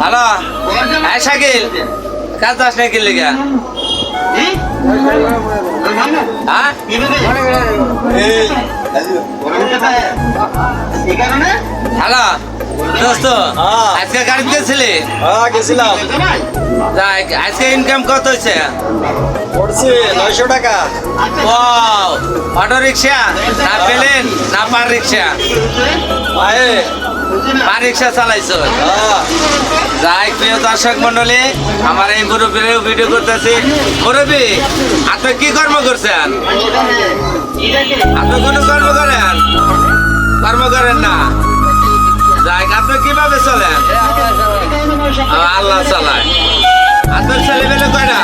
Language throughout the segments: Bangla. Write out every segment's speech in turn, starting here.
হ্যালো। হ্যাঁ শাকিল। কাজ দাস নাকি লেগা? হ্যাঁ? হ্যালো। দোস্ত হ্যাঁ। আজকে গাড়ি গেছিলি? হ্যাঁ গেছিলাম। যাক, আজকে ইনকাম কত হয়েছে? পড়ছে নয়শো টাকা। ওয়াও অটো রিক্সা না পেলেন না পার রিক্সা? পার রিক্সা চালাইছো। যাই, প্রিয় দর্শক আমার এই মুরব্বীর ভিডিও করতেছি। মুরব্বী, আপনি কি কর্ম করছেন? আপনি কোনো কর্ম করেন? কর্ম করেন না। যাই, আপনি কীভাবে চলেন? আল্লাহ চালায়। আপনার ছেলে মেলে কয়টা?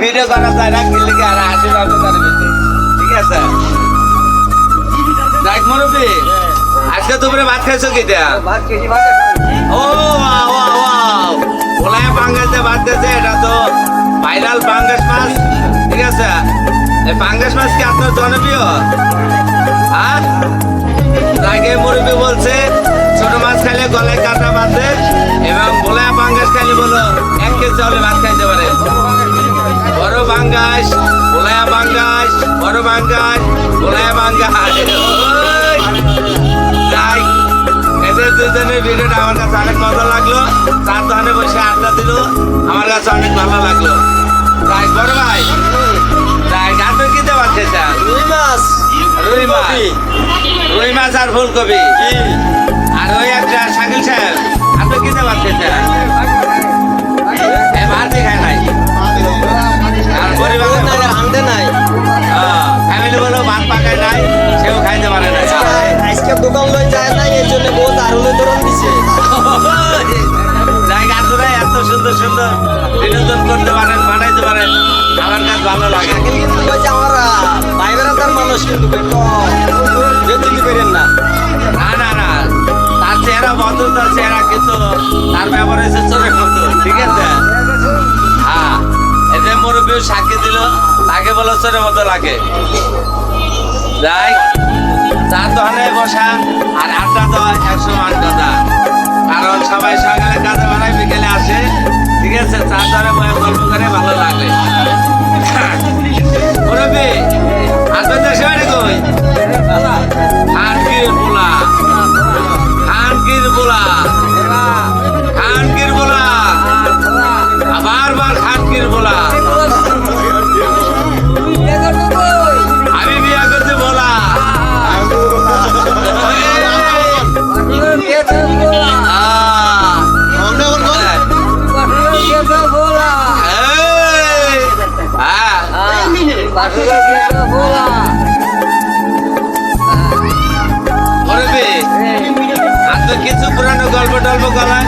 ভিডিও করা যায় না কি আর হাসি পাবো তার ঠিক আছে? যাই মুরব্বী আজকে তোমরা ভাত খাইছো কি দেয়া ও ওয়াও ওয়াও ওয়াও। ওলায় পাঙ্গাসে ভাত দিয়েছে এটা তো ভাইরাল পাঙ্গাস মাছ। ঠিক আছে? এই পাঙ্গাস মাছ কি আপনার জনপ্রিয়? হ্যাঁ? আগে মুরব্বী বলছে ছোট মাছ খাইলে গলায় কাটা বাঁধে এবং ভোলায় পাঙ্গাস খাইলে বলো এক কেজি চাউলে ভাত খাইতে পাঙ্গাস ভোলায়া পাঙ্গাস বড় ওই! যাই এদের দুজনের ভিডিওটা আমার কাছে অনেক মজা লাগল চার দোকানে বসে আড্ডা দিল আমার কাছে অনেক ভালো লাগল। যাই বড় ভাই যাই আপনি কি দেওয়ার চেষ্টা রুই মাছ। রুই মাছ। রুই মাছ আর ফুলকপি। আর ওই একটা শাকিল সাহেব আপনি কি এ ভাতই খায় পরিবার আনতে নাই। ফ্যামিলি বলো ভাত পাকায় নাই সেও খাইতে পারে না আজকে দোকান লই যায় না এই জন্য বহুত আরুলে ধরন দিছে। জায়গা ধরে এত সুন্দর সুন্দর বিনোদন করতে পারেন বানাইতে পারেন। আমার কাছে ভালো লাগে। কিন্তু আমার ভাই বেড়াতার মানুষ কিন্তু বেতলি পেরেন না। না না না তার চেহারা বন্ধ তার চেহারা কিন্তু তার ব্যবহার হয়েছে চোরের মতো ঠিক আছে? হ্যাঁ। এতে মুরব্বী সাক্ষী দিল, তাকে বলো মতো লাগে। যাই চার দোকানে বসা আর আড্ডা দেওয়া একশো মান কথা। কারণ সবাই সকালে কাজে বানায় বিকেলে আসে। ঠিক আছে চার দোকানে গল্প করে ভালো লাগে কিছু পুরানো গল্প টল্প গলায়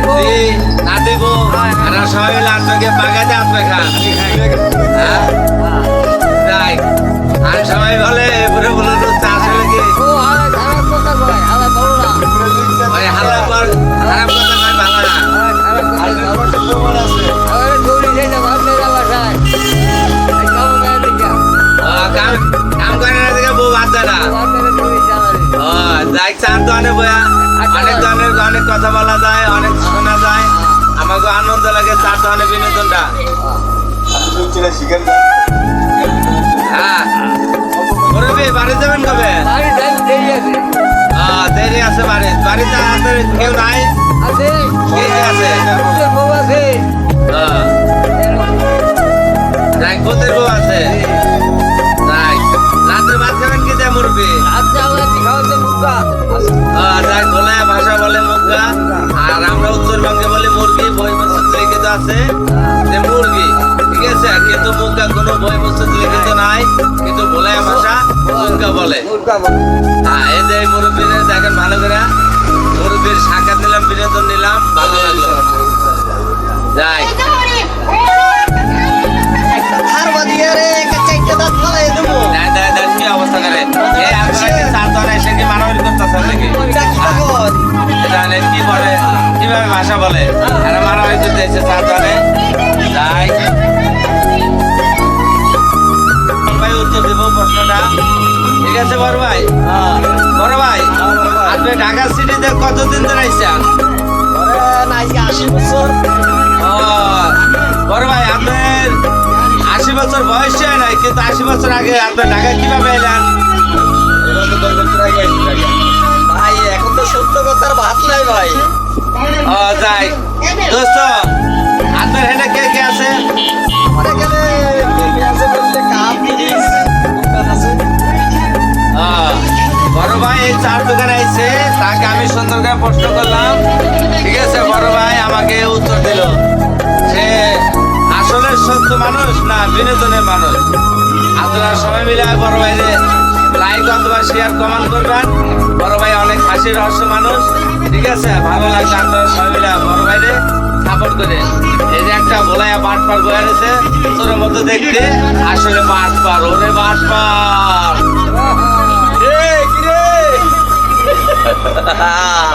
বউ দি নাতি বউ এরা সবাই মিলে আপনাকে পাকাইতে আপনি খান হ্যাঁ আর সবাই বলে চাষ হলে কি খারাপ কথা কয় ভালো না কাম করে না দেখে বউ বাদ দেয় না বয়া অনেক গহনা কথা বলা যায় অনেক শোনা যায়। আমাকে আনন্দ লাগে চার ধরনের বিনোদনটা। হ্যাঁ। বাড়ি যাবেন কবে? দেরি আছে। বাড়ি। বাড়িতে আপনার কেউ নাই? আছে। আহ, যাই বউ আছে। রাত্রে ভাত খাবেন কি দেয় মুরব্বী? আছে যে মুরগি ঠিক আছে? কিন্তু মুরগা কোনো বই মসজিদ লিখিত নাই কিন্তু গোলায় ভাষা মুরগা বলে। হ্যাঁ এই যে এই মুরব্বীর দেখেন ভালো করে মুরব্বীর সাক্ষাৎ নিলাম বিনোদন নিলাম ভালো লাগল। যাই। অবস্থা করে। এই আপনারা কি চার দলে এসে কি মারামারি করতেছেন নাকি? কি বলে ভাষা বলে? এরা মারামারি করতে এসে চার যাই। ভাই উত্তর দেব প্রশ্নটা। ঠিক আছে বড় ভাই? বড় ভাই আপনি ঢাকা সিটিতে কতদিন ধরে আইসেন ও, বড় ভাই আপনার আশি বছর বয়স নাই কিন্তু আশি বছর আগে আপনার ঢাকায় কীভাবে এলেন? তো সত্য কথার ভাই। বড় ভাই এই চার দোকানে আইছে, তাকে আমি সুন্দর করে প্রশ্ন করলাম। ঠিক আছে, বড় ভাই আমাকে উত্তর দিল। সে আসলে সত্য মানুষ না বিনোদনের মানুষ? আপনারা সবাই মিলে বড় ভাইরে লাইক অথবা শেয়ার কমেন্ট করবেন। বড় ভাই অনেক হাসি রহস্য মানুষ। ঠিক আছে? ভালো লাগছে আপনারা সবাই মিলে বড় ভাইরে সাপোর্ট করে। এই যে একটা ভোলাইয়া বাট পার বয়ে রয়েছে তোর মতো দেখতে। আসলে বাট পার, ওরে বাট পার?